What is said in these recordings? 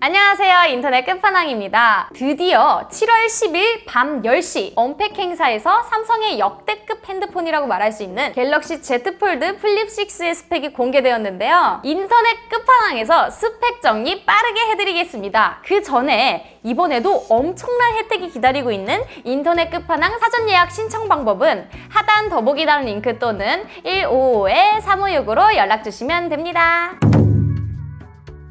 안녕하세요. 인터넷 끝판왕입니다. 드디어 7월 10일 밤 10시 언팩 행사에서 삼성의 역대급 핸드폰이라고 말할 수 있는 갤럭시 Z 폴드 플립 6의 스펙이 공개되었는데요. 인터넷 끝판왕에서 스펙 정리 빠르게 해드리겠습니다. 그 전에 이번에도 엄청난 혜택이 기다리고 있는 인터넷 끝판왕 사전 예약 신청 방법은 하단 더보기란 링크 또는 155-3565로 연락 주시면 됩니다.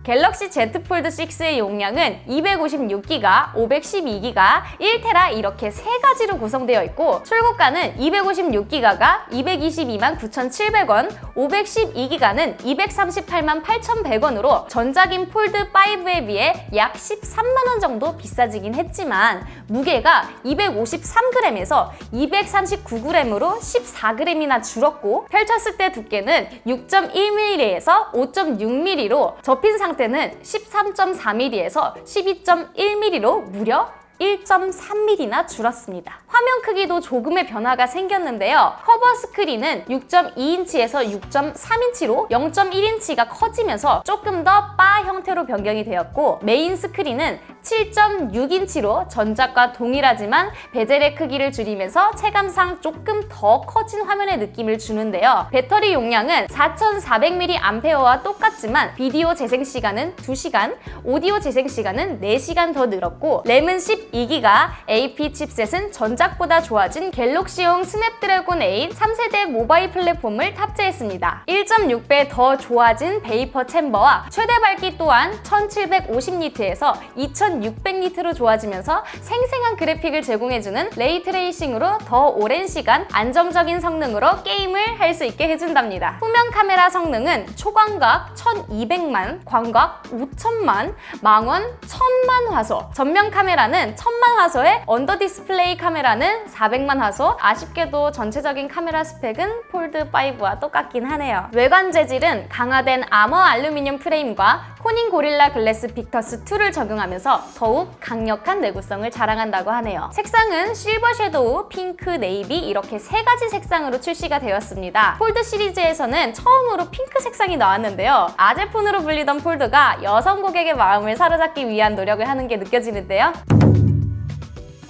갤럭시 Z 폴드 6의 용량은 256기가, 512기가, 1테라 이렇게 세 가지로 구성되어 있고 출고가는 256기가가 222만 9,700원, 512기가는 238만 8,100원으로 전작인 폴드 5에 비해 약 13만 원 정도 비싸지긴 했지만 무게가 253g에서 239g으로 14g이나 줄었고 펼쳤을 때 두께는 6.1mm에서 5.6mm로 접힌 상태 는 13.4mm에서 12.1mm로 무려 1.3mm나 줄었습니다. 화면 크기도 조금의 변화가 생겼는데요. 커버 스크린은 6.2인치에서 6.3인치로 0.1인치가 커지면서 조금 더 바 형태로 변경이 되었고 메인 스크린은 7.6인치로 전작과 동일하지만 베젤의 크기를 줄이면서 체감상 조금 더 커진 화면의 느낌을 주는데요. 배터리 용량은 4400mAh와 똑같지만 비디오 재생 시간은 2시간, 오디오 재생 시간은 4시간 더 늘었고 램은 12기가, AP 칩셋은 전작보다 좋아진 갤럭시용 스냅드래곤 8 3세대 모바일 플랫폼을 탑재했습니다. 1.6배 더 좋아진 베이퍼 챔버와 최대 밝기 또한 1750니트에서 2600니트로 좋아지면서 생생한 그래픽을 제공해주는 레이트레이싱으로 더 오랜 시간 안정적인 성능으로 게임을 할 수 있게 해준답니다. 후면 카메라 성능은 초광각 1200만, 광각 5000만, 망원 1000만 화소, 전면 카메라는 1000만 화소에 언더 디스플레이 카메라는 400만 화소, 아쉽게도 전체적인 카메라 스펙은 폴드 5와 똑같긴 하네요. 외관 재질은 강화된 아머 알루미늄 프레임과 코닝 고릴라 글래스 빅터스 2를 적용하면서 더욱 강력한 내구성을 자랑한다고 하네요. 색상은 실버 섀도우, 핑크, 네이비 이렇게 세 가지 색상으로 출시가 되었습니다. 폴드 시리즈에서는 처음으로 핑크 색상이 나왔는데요. 아재폰으로 불리던 폴드가 여성 고객의 마음을 사로잡기 위한 노력을 하는 게 느껴지는데요.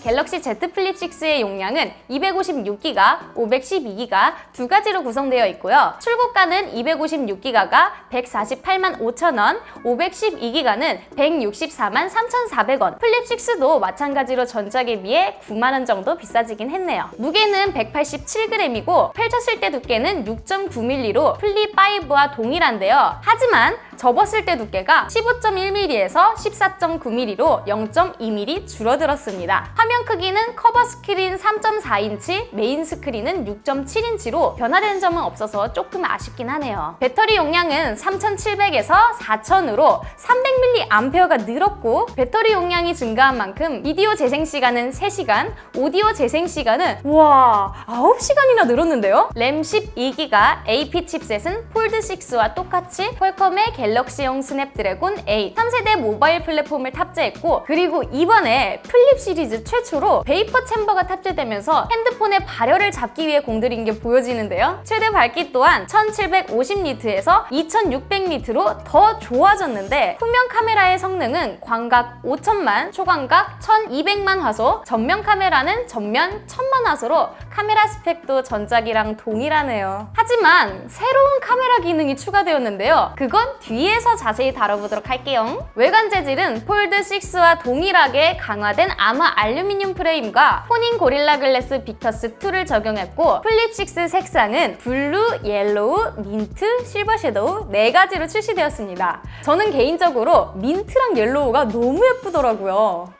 갤럭시 Z 플립 6의 용량은 256기가, 512기가 두 가지로 구성되어 있고요. 출고가는 256기가가 148만 5천 원, 512기가는 164만 3,400원. 플립 6도 마찬가지로 전작에 비해 9만 원 정도 비싸지긴 했네요. 무게는 187g이고 펼쳤을 때 두께는 6.9mm로 플립 5와 동일한데요. 하지만 접었을 때 두께가 15.1mm에서 14.9mm로 0.2mm 줄어들었습니다. 화면 크기는 커버 스크린 3.4인치, 메인 스크린은 6.7인치로 변화되는 점은 없어서 조금 아쉽긴 하네요. 배터리 용량은 3700에서 4000으로 300mAh가 늘었고 배터리 용량이 증가한 만큼 비디오 재생 시간은 3시간, 오디오 재생 시간은 와 9시간이나 늘었는데요? 램 12기가, AP 칩셋은 폴드 6와 똑같이 퀄컴의 갤 럭시용 스냅드래곤 8 3세대 모바일 플랫폼을 탑재했고 그리고 이번에 플립 시리즈 최초로 베이퍼 챔버가 탑재되면서 핸드폰의 발열을 잡기 위해 공들인 게 보여지는데요. 최대 밝기 또한 1750니트에서 2600니트로 더 좋아졌는데 후면 카메라의 성능은 광각 5000만, 초광각 1200만 화소, 전면 카메라는 전면 1000만 화소로 카메라 스펙도 전작이랑 동일하네요. 하지만 새로운 카메라 기능이 추가되었는데요. 그건 뒤 에서 자세히 다뤄보도록 할게요. 외관 재질은 폴드 6와 동일하게 강화된 아마 알루미늄 프레임과 코닝 고릴라 글래스 빅터스 2를 적용했고 플립 6 색상은 블루, 옐로우, 민트, 실버 섀도우 네 가지로 출시되었습니다. 저는 개인적으로 민트랑 옐로우가 너무 예쁘더라고요.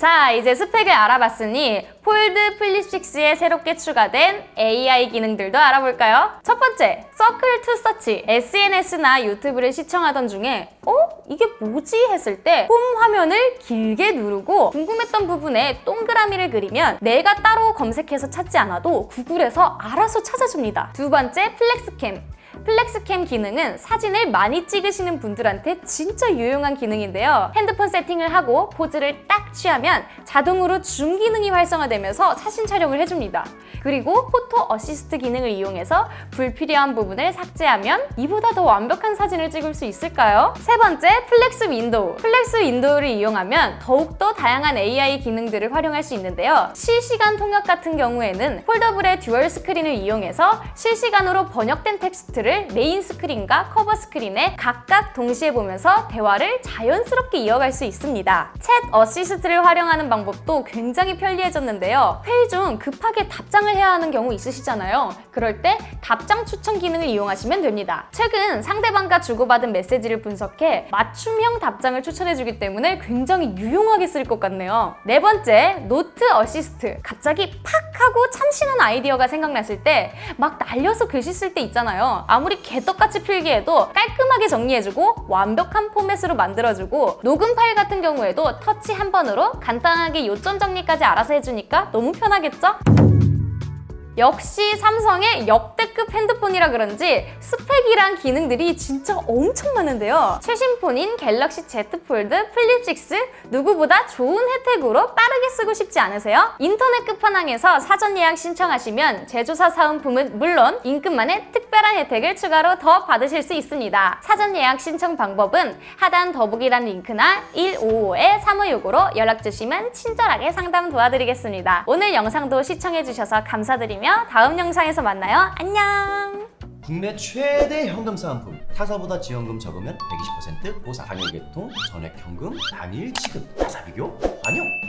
자, 이제 스펙을 알아봤으니 폴드 플립 6에 새롭게 추가된 AI 기능들도 알아볼까요? 첫 번째, 서클 투 서치. SNS나 유튜브를 시청하던 중에 어? 이게 뭐지? 했을 때 홈 화면을 길게 누르고 궁금했던 부분에 동그라미를 그리면 내가 따로 검색해서 찾지 않아도 구글에서 알아서 찾아줍니다. 두 번째, 플렉스캠. 플렉스캠 기능은 사진을 많이 찍으시는 분들한테 진짜 유용한 기능인데요. 핸드폰 세팅을 하고 포즈를 딱 취하면 자동으로 줌 기능이 활성화되면서 사진 촬영을 해줍니다. 그리고 포토 어시스트 기능을 이용해서 불필요한 부분을 삭제하면 이보다 더 완벽한 사진을 찍을 수 있을까요? 세 번째, 플렉스 윈도우. 플렉스 윈도우를 이용하면 더욱더 다양한 AI 기능들을 활용할 수 있는데요. 실시간 통역 같은 경우에는 폴더블의 듀얼 스크린을 이용해서 실시간으로 번역된 텍스트를 메인 스크린과 커버 스크린에 각각 동시에 보면서 대화를 자연스럽게 이어갈 수 있습니다. 챗 어시스트를 활용하는 방법도 굉장히 편리해졌는데요. 회의 중 급하게 답장을 해야 하는 경우 있으시잖아요. 그럴 때 답장 추천 기능을 이용하시면 됩니다. 최근 상대방과 주고받은 메시지를 분석해 맞춤형 답장을 추천해주기 때문에 굉장히 유용하게 쓸 것 같네요. 네 번째, 노트 어시스트. 갑자기 팍 하고 참신한 아이디어가 생각났을 때 막 날려서 글씨 쓸 때 있잖아요. 아무리 개떡같이 필기해도 깔끔하게 정리해주고 완벽한 포맷으로 만들어주고 녹음 파일 같은 경우에도 터치 한 번으로 간단하게 요점 정리까지 알아서 해주니까 너무 편하겠죠? 역시 삼성의 역대급 핸드폰이라 그런지 스펙이랑 기능들이 진짜 엄청 많은데요. 최신 폰인 갤럭시 Z 폴드 플립 6 누구보다 좋은 혜택으로 빠르게 쓰고 싶지 않으세요? 인터넷 끝판왕에서 사전 예약 신청하시면 제조사 사은품은 물론 임금만의 특 별한 혜택을 추가로 더 받으실 수 있습니다. 사전 예약 신청 방법은 하단 더보기란 링크나 155-3565로 연락 주시면 친절하게 상담 도와드리겠습니다. 오늘 영상도 시청해주셔서 감사드리며 다음 영상에서 만나요. 안녕! 국내 최대 현금 사은품 타사보다 지원금 적으면 120% 보상 당일 개통, 전액 현금, 단일 지급, 타사 비교, 환영